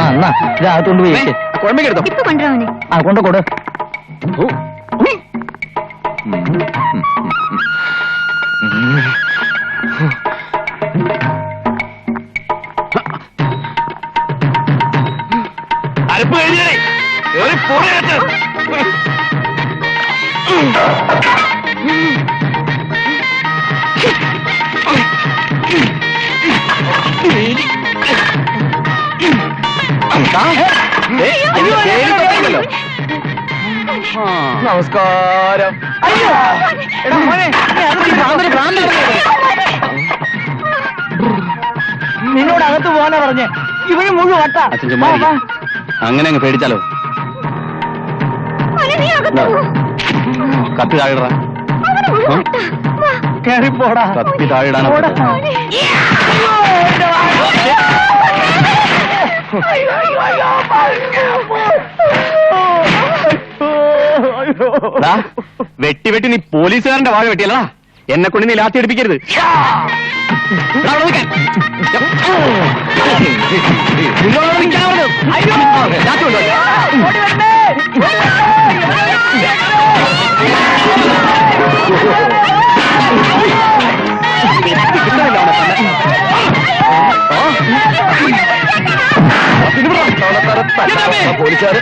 ആ എന്നാ ഇതകത്തോണ്ട് പോയി വെക്ക്. കുഴമ്പെടുത്തോ ഇപ്പൊ കൊണ്ടുവരാവനെ ആ കൊണ്ട് കൊടു. അരപ്പ് കഴിഞ്ഞേ ഏറി പോണേറ്റ് നമസ്കാരം. എടാ മോനെ, ഭ്രാന്തന് ഭ്രാന്ത് നിന്നോട് അകത്ത് പോകാനാ പറഞ്ഞേ. ഇവർ മുഴുവൻ വട്ടാ അച്ഛൻ ചുമ്മാ വാ. അങ്ങനെ അങ്ങ് പേടിച്ചാലോ. കത്തി താഴെടാ. കേറിപ്പോടാ കത്തി താഴെടാനാ പോടാ. പറഞ്ഞത്. ദാ, വെട്ടി വെട്ടി നീ പോലീസുകാരന്റെ വാഴ വെട്ടിയല്ലടാ എന്നെ കൊണ്ട് നീ ലാത്തി എടുപ്പിക്കരുത് ദാ, അവിടെ നിൽക്കാൻ. നിന്നോട് നിൽക്കാൻ പറഞ്ഞത്. ലാത്തി കൊണ്ടുവാ. കിട്ടുന്നില്ല പോലീസുകാര്.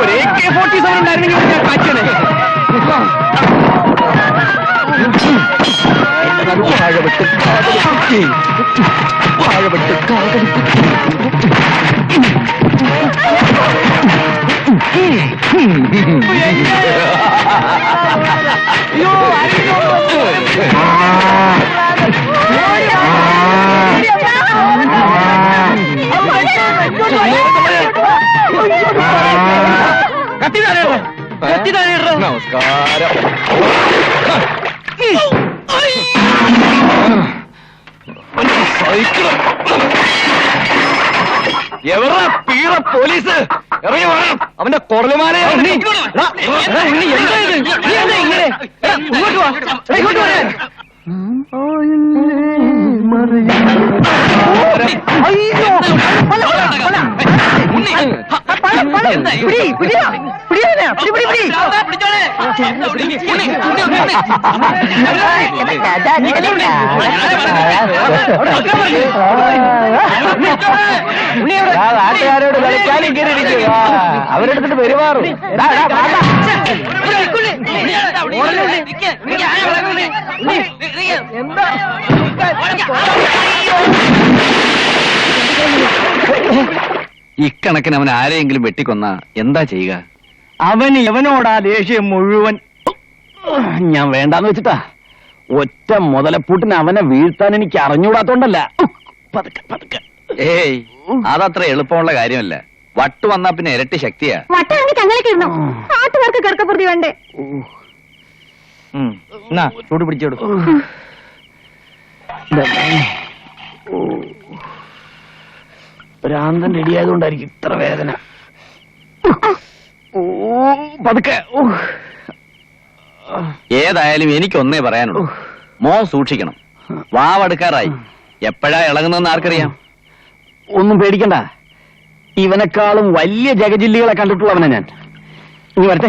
ഒരു എ കെ ഫോർട്ടി സെവൻ ഉണ്ടായിരുന്നെങ്കിൽ ഞാൻ കാച്ചനെ വാഴവെട്ട് കാതലിപ്പിച്ച് വാഴവെട്ട് നമസ്കാരം. എവറാ പീറ പോലീസ്? ഇറങ്ങി വേണം അവന്റെ കൊറലുമാല എന്താ ഇത്? നീ എന്താ ഇങ്ങനെ? എടാ, ഇങ്ങോട്ട് വാ. എടാ, ഇങ്ങോട്ട് വരാൻ അയ്യോ. പല, പല, പല. പല, പല. പിടി, പിടിയാ. പിടിയാ, പിടി, പിടി, പിടി. നാട്ടുകാരോട് കളിക്കാനും കയറിയിരിക്കുക അവരെടുത്തിട്ട് പെരുമാറും വാടാ. ഇക്കണക്കിന് അവൻ ആരെയെങ്കിലും വെട്ടിക്കൊന്ന എന്താ ചെയ്യുക അവന് ഇവനോടാ ദേഷ്യം മുഴുവൻ? ഞാൻ വേണ്ടാന്ന് വെച്ചിട്ടാ. ഒറ്റ മുതലപ്പൂട്ടിന് അവനെ വീഴ്ത്താൻ എനിക്ക് അറിഞ്ഞൂടാത്തോണ്ടല്ല പതുക്കെ പതുക്കെ. ഏയ് അതത്ര എളുപ്പമുള്ള കാര്യമല്ല. വട്ട് വന്നാ പിന്നെ ഇരട്ടി ശക്തിയാ. വട്ടാണെങ്കിൽ നാട്ടുകാർക്ക് വേണ്ടേ? എന്നാ ചൂട് പിടിച്ചോടു. ഭ്രാന്തൻ റെഡിയായതുകൊണ്ടായിരിക്കും ഇത്ര വേദന. ഓ പതുക്കെ. ഓ. ഏതായാലും എനിക്കൊന്നേ പറയാനുള്ളൂ. മോ സൂക്ഷിക്കണം. വാവടുക്കാറായി. എപ്പോഴാ ഇളകുന്നതെന്ന് ആർക്കറിയാം? ഒന്നും പേടിക്കണ്ട. ഇവനെക്കാളും വലിയ ജഗജില്ലികളെ കണ്ടിട്ടുള്ളവനെ ഞാൻ. ഇനി വരട്ടെ.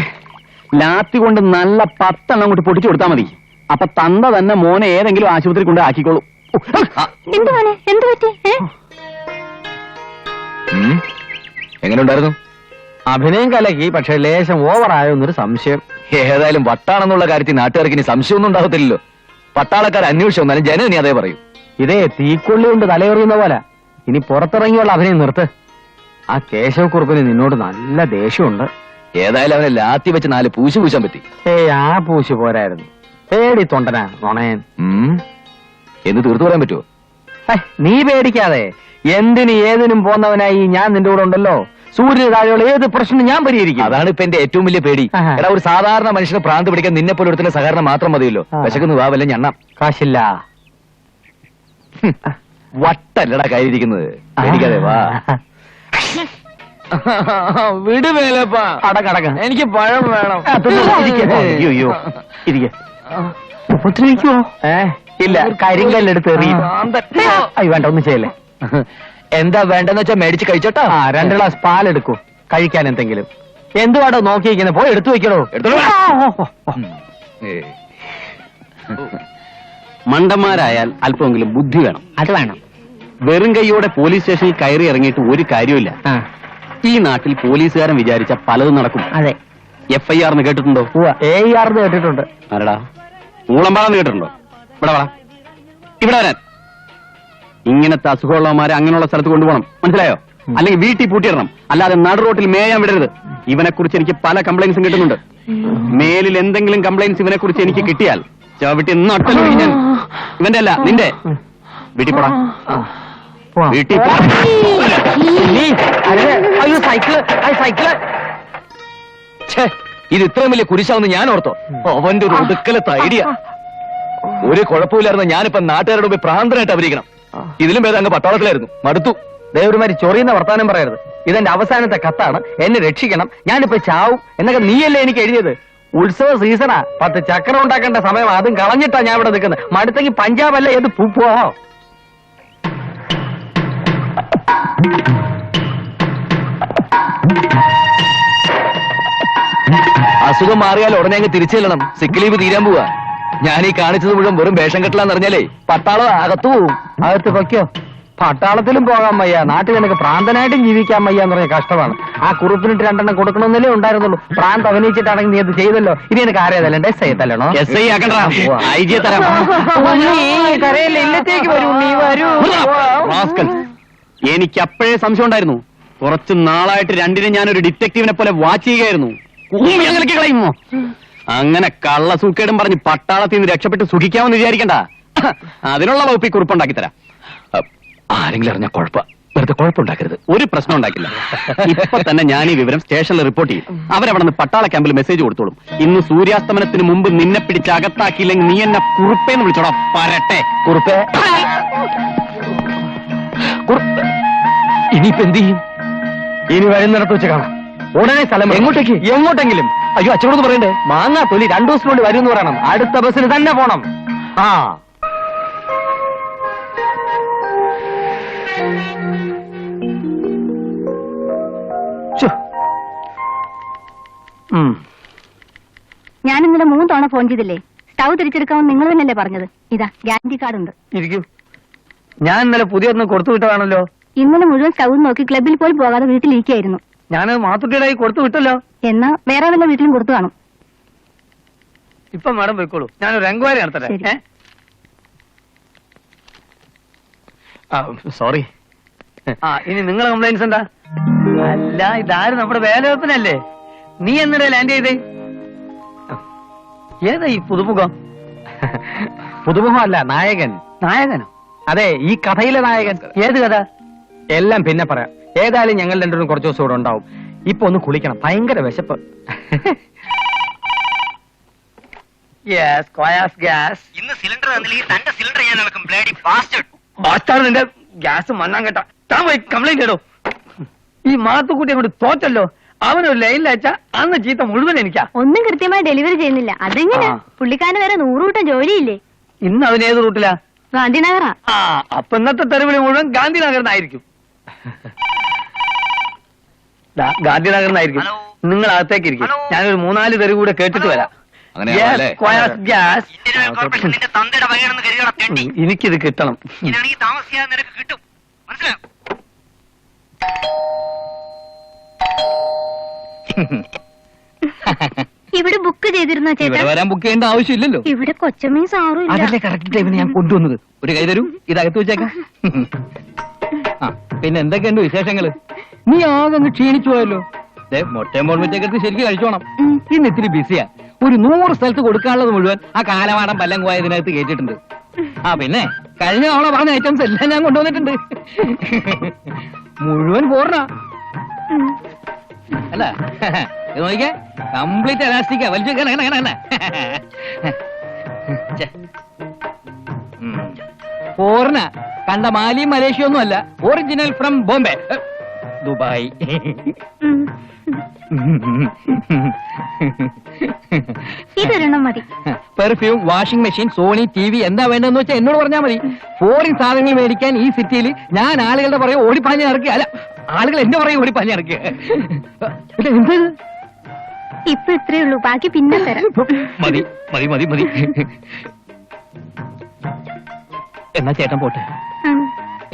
ലാത്തി കൊണ്ട് നല്ല പത്തെണ്ണം അങ്ങോട്ട് പൊട്ടിച്ചു കൊടുത്താൽ മതി. അപ്പൊ തന്ത തന്നെ മോനെ ഏതെങ്കിലും ആശുപത്രി കൊണ്ട് ആക്കിക്കോളൂ. എങ്ങനെ എന്ത് മോനെ എന്ത് പറ്റി? ഏ? ഉം. എങ്ങനെയുണ്ടായിരുന്നു അഭിനയം കലക്കി പക്ഷെ ലേശം ഓവറായോ എന്നൊരു സംശയം. ഏതായാലും വട്ടാണെന്നുള്ള കാര്യത്തിൽ നാട്ടുകാർക്ക് ഇനി സംശയമൊന്നും ഉണ്ടാകത്തില്ലല്ലോ. പട്ടാളക്കാർ അന്വേഷിച്ചു വന്നാലും ജനം ഇനി അതേ പറയും. ഇതേ തീക്കൊള്ളി കൊണ്ട് തലയെറിയുന്ന പോലെ. ഇനി പുറത്തിറങ്ങിയുള്ള അഭിനയം നിർത്ത്. ആ കേശവക്കുറുപ്പിന് നിന്നോട് നല്ല ദേഷ്യമുണ്ട്. ഏതായാലും അവനെ ലാത്തി വെച്ച് നാല് പൂശി പൂശാൻ പറ്റി. ഏ ആ പൂശി പോരായിരുന്നു. പേടി തൊണ്ടനാ നുണയൻ. ഉം. എന്ന് തീർത്തു പറയാൻ പറ്റുമോ ഹേ, നീ പേടിക്കാതെ. എന്തിന് ഏതിനും പോന്നവനായി ഞാൻ നിന്റെ കൂടെ ഉണ്ടല്ലോ? സൂര്യ താഴെയുള്ള ഏത് പ്രശ്നം ഞാൻ പരിഹരിക്കും? അതാണ് ഇപ്പൊ എന്റെ ഏറ്റവും വലിയ പേടി. എടാ ഒരു സാധാരണ മനുഷ്യന് പ്രാന്ത് പിടിക്കാൻ നിന്നെ പോലെ ഒരുത്തിന്റെ സഹകരണം മാത്രം മതിയല്ലോ. വിശക്കുന്നു വാ വല്ല ഞണ്ണാം. കാശില്ല. വട്ടല്ലടാ കയ്യിരിക്കുന്നത് പേടിക്കാതെ വാ. വിടുവേലപ്പാ. അടക്കടക്ക എനിക്ക് പഴം വേണം. അയ്യോ അയ്യോ. ഇരിക്കെ. ഉപദ്രവിക്കുമോ ഏ ഇല്ല കരിങ്കല്ലെടുത്ത് എറിയും. അയ്യോ വേണ്ട ഒന്നും ചെയ്യല്ലേ? എന്താ വേണ്ടെന്ന് വെച്ചാ മേടിച്ച് കഴിച്ചോട്ടാ? ആ രണ്ട് ഗ്ലാസ് പാലെടുക്കൂ. കഴിക്കാൻ എന്തെങ്കിലും. എന്തുവാടോ നോക്കിയിരിക്കുന്നത് പോയി എടുത്തു വെക്കണോ. മണ്ടന്മാരായാൽ അല്പമെങ്കിലും ബുദ്ധി വേണം. അത് വേണം. വെറും കൈയോടെ പോലീസ് സ്റ്റേഷനിൽ കയറി ഇറങ്ങിയിട്ട് ഒരു കാര്യമില്ല ഈ നാട്ടിൽ പോലീസുകാരൻ വിചാരിച്ച പലതും നടക്കും. അതെ. എഫ് ഐ ആർന്ന് കേട്ടിട്ടുണ്ടോ എ ആർന്ന് കേട്ടിട്ടുണ്ട്. ആരടാ? മൂളമ്പാളെന്ന് കേട്ടിട്ടുണ്ടോ? ഇവിടെ വാ. ഇവിടെ വരാൻ. ഇങ്ങനത്തെ അസുഖമുള്ളവന്മാരെ അങ്ങനെയുള്ള സ്ഥലത്ത് കൊണ്ടുപോകണം. മനസ്സിലായോ? അല്ലെങ്കിൽ വീട്ടിൽ പൂട്ടിയിടണം. അല്ലാതെ നടു റോട്ടിൽ മേയാൻ വിടരുത്. ഇവനെ കുറിച്ച് എനിക്ക് പല കംപ്ലൈൻസും കിട്ടുന്നുണ്ട്. മേലിൽ എന്തെങ്കിലും കംപ്ലൈൻസ് ഇവനെ കുറിച്ച് എനിക്ക് കിട്ടിയാൽ ചവിട്ടി നട്ടലൊഴി ഞാൻ ഇവന്റെ അല്ല നിന്റെ. വീട്ടിൽ പോടാ. വീട്ടിൽ ഇത് ഇത്രയും വലിയ കുരിശാവുന്ന ഞാൻ ഓർത്തോ. അവന്റെ ഒരു ഒടുക്കലത്തെ ഐഡിയ ഒരു കുഴപ്പമില്ലായിരുന്നു. ഞാനിപ്പോ നാട്ടുകാരുടെ മുമ്പിൽ പ്രാന്തനായിട്ട് അഭിനയിക്കണം ഇതിലും ഭേദം അങ്ങ് പട്ടാളത്തിലായിരുന്നു. മടുത്തു. ദേവരുമാരി ചൊറിയുന്ന വർത്താനം പറയരുത്. ഇതെന്റെ അവസാനത്തെ കത്താണ്. എന്നെ രക്ഷിക്കണം. ഞാനിപ്പോ ചാവും. എന്നൊക്കെ നീയല്ലേ എനിക്ക് എഴുതിയത്? ഉത്സവ സീസണാ. പത്ത് ചക്രം ഉണ്ടാക്കേണ്ട സമയം. അതും കളഞ്ഞിട്ടാ ഞാൻ ഇവിടെ നിൽക്കുന്നത്. മടുത്തെങ്കിൽ പഞ്ചാബ് അല്ലേ ഏത് പൂപ്പോ അസുഖം മാറിയാൽ ഉടനെ അങ്ങ് തിരിച്ചു ചെല്ലണം സിക്ക് ലീവ് തീരാൻ പോവാ. ഞാൻ ഈ കാണിച്ചത് മുഴുവൻ വെറും വേഷം കെട്ടിലാന്ന് അറിഞ്ഞാലേ പട്ടാളം അകത്തു പോവും. അകത്ത് പൊയ്ക്കോ. പട്ടാളത്തിലും പോകാൻ വയ്യ നാട്ടിൽ നിനക്ക് പ്രാന്തനായിട്ടും ജീവിക്കാൻ വയ്യ എന്ന് പറഞ്ഞ കഷ്ടമാണ്. ആ കുറുപ്പിനിട്ട് രണ്ടെണ്ണം കൊടുക്കണമെന്നല്ലേ ഉണ്ടായിരുന്നുള്ളൂ. പ്രാന്ത് അഭിനയിച്ചിട്ടാണെങ്കിൽ നീ അത് ചെയ്തല്ലോ. ഇനി എനിക്ക് ആരേതല്ലേ എസ് ഐ തല്ലണോ എസ് ഐ ഇല്ലത്തേക്ക് വരൂ നീ വരൂ. എനിക്ക് അപ്പോഴേ സംശയം ഉണ്ടായിരുന്നു. കുറച്ച് നാളായിട്ട് രണ്ടിനും ഞാനൊരു ഡിറ്റക്റ്റീവിനെ പോലെ വാച്ച് ചെയ്യുകയായിരുന്നു. കളയുമോ? അങ്ങനെ കള്ള സൂക്കേടും പറഞ്ഞ് പട്ടാളത്തിൽ നിന്ന് രക്ഷപ്പെട്ട് സുഖിക്കാമെന്ന് വിചാരിക്കണ്ട. അതിനുള്ള വകുപ്പ് ഈ കുറിപ്പുണ്ടാക്കി തരാം. ആരെങ്കിലും അറിഞ്ഞ കുഴപ്പ. വെറുതെ കുഴപ്പമുണ്ടാക്കരുത്. ഒരു പ്രശ്നം ഉണ്ടാക്കില്ല. ഇപ്പൊ തന്നെ ഞാൻ ഈ വിവരം സ്റ്റേഷനിൽ റിപ്പോർട്ട് ചെയ്യും. അവരവിടെ നിന്ന് പട്ടാള ക്യാമ്പിൽ മെസ്സേജ് കൊടുത്തോളും. ഇന്ന് സൂര്യാസ്തമനത്തിന് മുമ്പ് നിന്നെ പിടിച്ച് അകത്താക്കിയില്ലെങ്കിൽ നീ എന്നെ കുറുപ്പേന്ന് വിളിച്ചോടാ. പരട്ടെ. കുറുപ്പേ. ഇനിയിപ്പെന്ത് ഇനിയിപ്പോ എന്ത് ചെയ്യും? ഇനി വരുന്നിടത്ത് വെച്ച് കാണാം. ഉടനെ സ്ഥലം. എങ്ങോട്ടേക്ക്? എങ്ങോട്ടെങ്കിലും. അയ്യോ അച്ഛനോട് പറയണ്ടേ? മാങ്ങാ തൊലി രണ്ടു ദിവസത്തിനുള്ളിൽ വരും എന്ന് പറയണം. അടുത്ത ബസ്സിന് തന്നെ പോണം. ആ. ഞാൻ ഇന്നലെ മൂന്ന് തവണ ഫോൺ ചെയ്തില്ലേ? സ്റ്റൗ തിരിച്ചെടുക്കാമെന്ന് നിങ്ങൾ തന്നെയല്ലേ പറഞ്ഞത്. ഇതാ ഗ്യാരണ്ടി കാർഡ് ഉണ്ട്. ഇരിക്കൂ. ഞാൻ ഇന്നലെ പുതിയൊരെണ്ണം കൊടുത്തു വിട്ടതാണല്ലോ. ഇന്നലെ മുഴുവൻ സ്റ്റൗ നോക്കി ക്ലബിൽ പോലും പോകാതെ വീട്ടിലിരിക്കായിരുന്നു ഞാൻ മാത്തുട്ടിയുടെ കൈ കൊടുത്തു വിട്ടല്ലോ. എന്നാ വേറെ വല്ല വീട്ടിലും കൊടുത്തു കാണും. ഇപ്പൊ മാഡം പോയിക്കോളൂ. ഞാനൊരു എൻക്വയറി നടത്തട്ടെ സോറി. ആ ഇനി നിങ്ങളെ കംപ്ലൈൻസ് എന്താ? അല്ല ഇതാരും നമ്മുടെ വേലവെപ്പിനല്ലേ? നീ എന്നിടെ ലാൻഡ് ചെയ്തേ? ഏതാ ഈ പുതുമുഖം? പുതുമുഖം അല്ല നായകൻ. നായകനോ? അതെ ഈ കഥയിലെ നായകൻ. ഏത് കഥ? എല്ലാം പിന്നെ പറയാം. ഏതായാലും ഞങ്ങൾ രണ്ടുപേരും കുറച്ച് ദിവസം ഇവിടെ ഉണ്ടാവും. ഇപ്പൊ ഒന്ന് കുളിക്കണം. ഭയങ്കര വിശപ്പ്. ഗ്യാസ് ഇന്ന് സിലിണ്ടർ തന്നില്ലെങ്കിൽ തന്റെ സിലിണ്ടർ ഞാൻ നടക്കും. ബ്ലേഡി ഫാസ്റ്റ് ബാസ്റ്റാണ് നിന്റെ ഗ്യാസ് മണ്ണാൻ കേട്ട. താൻ പോയി കംപ്ലൈന്റ് ഇടോ. ഈ മാത്തുക്കുട്ടി അങ്ങോട്ട് തോറ്റല്ലോ. അവനൊരു ലൈനിൽ അയച്ച അന്ന് ചീത്ത മുഴുവൻ എനിക്കാ. ഒന്നും കൃത്യമായി ഡെലിവറി ചെയ്യുന്നില്ല. അതെങ്ങനെ. പുള്ളിക്കാരന് വേറെ നൂറുകൂട്ടം ജോലിയില്ലേ? ഇന്ന് അവൻ ഏത് റൂട്ടിലാ? ഗാന്ധിനഗറാ. ആ അപ്പൊ ഇന്നത്തെ തെരുവിളി മുഴുവൻ ഗാന്ധിനഗറിനായിരിക്കും. ദാ, ഗാന്ധിനഗറിനായിരിക്കും ഹലോ. നിങ്ങൾ അകത്തേക്ക് ഇരിക്കും. ഞാനൊരു മൂന്നാൽ തെറി കൂടെ കേട്ടിട്ട് വരാം. എനിക്കിത് കിട്ടണം. നിനക്ക് കിട്ടും. മനസ്സിലായോ? ഇവിടെ ബുക്ക് ചെയ്തിരുന്നോ ഇവിടെ ചേട്ടാ വരാൻ ബുക്ക് ചെയ്യേണ്ട ആവശ്യമില്ലല്ലോ. ഇവിടെ കൊച്ചമ്മയും സാറും അതല്ലേ കറക്റ്റ് ടൈമിന് ഞാൻ കൊണ്ടുവന്നത്. ഒരു കൈ തരൂ ഇതകത്ത് വെച്ചേക്കാം. ആ പിന്നെ എന്തൊക്കെയുണ്ട് വിശേഷങ്ങൾ? നീ ആകെ അങ്ങ് ക്ഷീണിച്ചു പോയല്ലോ. മുട്ടയും ബോൾമിറ്റൊക്കെ എടുത്ത് ശരിക്കും കഴിച്ചോണം. ഇന്ന് ഇത്തിരി ബിസിയാ. ഒരു നൂറ് സ്ഥലത്ത് കൊടുക്കാനുള്ളത് മുഴുവൻ ആ കാലമാടം പല്ലം പോയ ഇതിനകത്ത് കേട്ടിട്ടുണ്ട് ആ പിന്നെ കഴിഞ്ഞ തവണ പറഞ്ഞ ഐറ്റംസ് എല്ലാം ഞാൻ കൊണ്ടുവന്നിട്ടുണ്ട്. മുഴുവൻ പോർണ അല്ല ഇത് നോക്കിക്കേ. കംപ്ലീറ്റ് എലാസ്റ്റിക്കാ വലിച്ചു കണ അങ്ങനെ അങ്ങനെ ഫോറിന കണ്ട മാലിയും മലേഷ്യ ഒന്നും അല്ല. Original from Bombay Dubai. ഇതൊരെണ്ണം മതി. Perfume washing machine Sony T V എന്താ വേണ്ടതെന്ന് വെച്ചാൽ എന്നോട് പറഞ്ഞാൽ മതി. ഫോറിൻ സാധനങ്ങൾ മേടിക്കാൻ ഈ സിറ്റിയിൽ ഞാൻ ആളുകളുടെ പുറകെ ഓടിപ്പാഞ്ഞ് ഇറക്കുക അല്ല ആളുകൾ എന്റെ പറയും ഓടിപ്പാഞ്ഞ് ഇറക്കുക എന്ത്? ഇപ്പൊ ഇത്രേ ഉള്ളൂ. ബാക്കി പിന്നെ തരാം. മതി മതി മതി മതി. എന്നാ ചേട്ടൻ പോട്ടെ.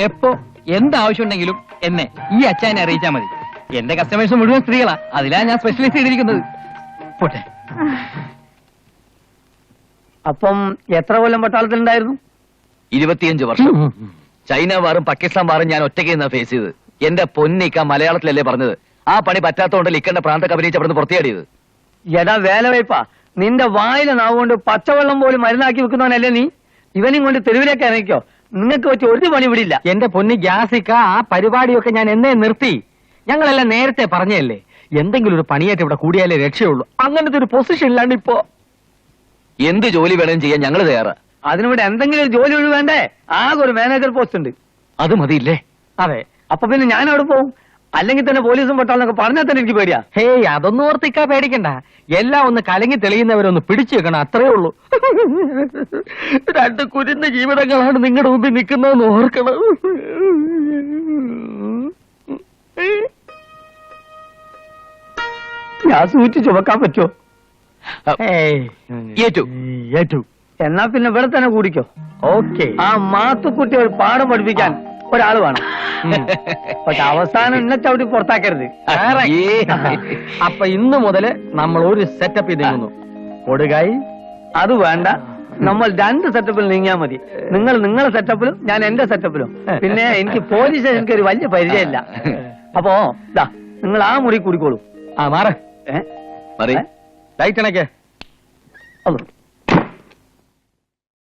എപ്പോ എന്താവശ്യം ഉണ്ടെങ്കിലും എന്നെ ഈ അച്ഛനെ അറിയിച്ചാൽ മതി. എന്റെ കസ്റ്റമേഴ്സ് മുഴുവൻ സ്ത്രീകളാ. അതിലാ ഞാൻ സ്പെഷ്യലൈസ് ചെയ്തിരിക്കുന്നത്. പോട്ടെ. അപ്പം എത്ര കൊല്ലം പട്ടാളത്തിലുണ്ടായിരുന്നു? ഇരുപത്തിയഞ്ച് വർഷം. ചൈന വാറും പാകിസ്ഥാൻ വാറും ഞാൻ ഒറ്റയ്ക്ക് നിന്നാ ഫേസ് ചെയ്ത് എന്റെ പൊന്നിക്ക മലയാളത്തിലല്ലേ പറഞ്ഞത്? ആ പണി പറ്റാത്തോണ്ട് ലിക്കണ്ട പ്രാന്തൊക്കെ അഭിനയിച്ച് അവിടുന്ന് പുറത്തിയാടിയത്. എടാ വേല വയ്പാ നിന്റെ വായിലെ നാവുകൊണ്ട് പച്ചവെള്ളം പോലും മരുന്നാക്കി വെക്കുന്നവനല്ലേ നീ? ഇവനും കൊണ്ട് തെരുവിലേക്ക് ഇറങ്ങിക്കോ. നിങ്ങൾക്ക് വെച്ച് ഒരു പണി വിടില്ല എന്റെ പൊന്നി ഗ്യാസിക്ക ആ പരിപാടിയൊക്കെ ഞാൻ എന്നേ നിർത്തി. ഞങ്ങളെല്ലാം നേരത്തെ പറഞ്ഞല്ലേ? എന്തെങ്കിലും ഒരു പണിയായിട്ട് ഇവിടെ കൂടിയാലേ രക്ഷയുള്ളൂ. അങ്ങനത്തെ ഒരു പൊസിഷൻ ഇല്ലാണ്ട് ഇപ്പോ. എന്ത് ജോലി വേണമെങ്കിലും ചെയ്യാൻ ഞങ്ങൾ തയ്യാറാ. അതിനിവിടെ എന്തെങ്കിലും ഒരു ജോലി ഒഴിവ് വേണ്ടേ? ആകെ ഒരു മാനേജർ പോസ്റ്റ് ഉണ്ട്. അത് മതിയില്ലേ? അതെ. അപ്പൊ പിന്നെ ഞാൻ അവിടെ പോകും അല്ലെങ്കിൽ തന്നെ പോലീസും പട്ടാളെന്നൊക്കെ പറഞ്ഞാൽ തന്നെ എനിക്ക് പേടിയാ. ഹേയ് അതൊന്നും ഓർത്തിക്കാ പേടിക്കണ്ട. എല്ലാം ഒന്ന് കലങ്ങി തെളിയുന്നവരൊന്ന് പിടിച്ചു വെക്കണം അത്രേ ഉള്ളൂ. രണ്ട് കുരുന്ന ജീവിതങ്ങളാണ് നിങ്ങളുടെ മുമ്പിൽ നിൽക്കുന്നതെന്ന് ഓർക്കണം. ഞാൻ സൂറ്റി ചുമക്കാൻ പറ്റുമോ? ഏയ്. ഏറ്റു. ഏറ്റു. എന്നാ പിന്നെ ഇവിടെ തന്നെ കൂടിക്കോ? ഓക്കെ. ആ മാത്തുക്കുട്ടി ഒരു പാഠം പഠിപ്പിക്കാൻ. ഒരാൾ വേണം. പക്ഷെ അവസാനം എന്നെ ചവിട്ടി പുറത്താക്കരുത്. അപ്പൊ ഇന്ന് മുതൽ നമ്മൾ ഒരു സെറ്റപ്പ് നീങ്ങുന്നു കൊടുകായി അത് വേണ്ട. നമ്മൾ രണ്ട് സെറ്റപ്പിൽ നീങ്ങിയാ മതി. നിങ്ങൾ നിങ്ങളെ സെറ്റപ്പിലും ഞാൻ എന്റെ സെറ്റപ്പിലും പിന്നെ എനിക്ക് പോലീസ് സ്റ്റേഷനിക്ക് ഒരു വലിയ പരിചയമില്ല. അപ്പോ ദാ നിങ്ങൾ ആ മുറി കൂടിക്കോളൂ. ആ മാറേ? ലൈറ്റ് അണക്കേ അല്ലോ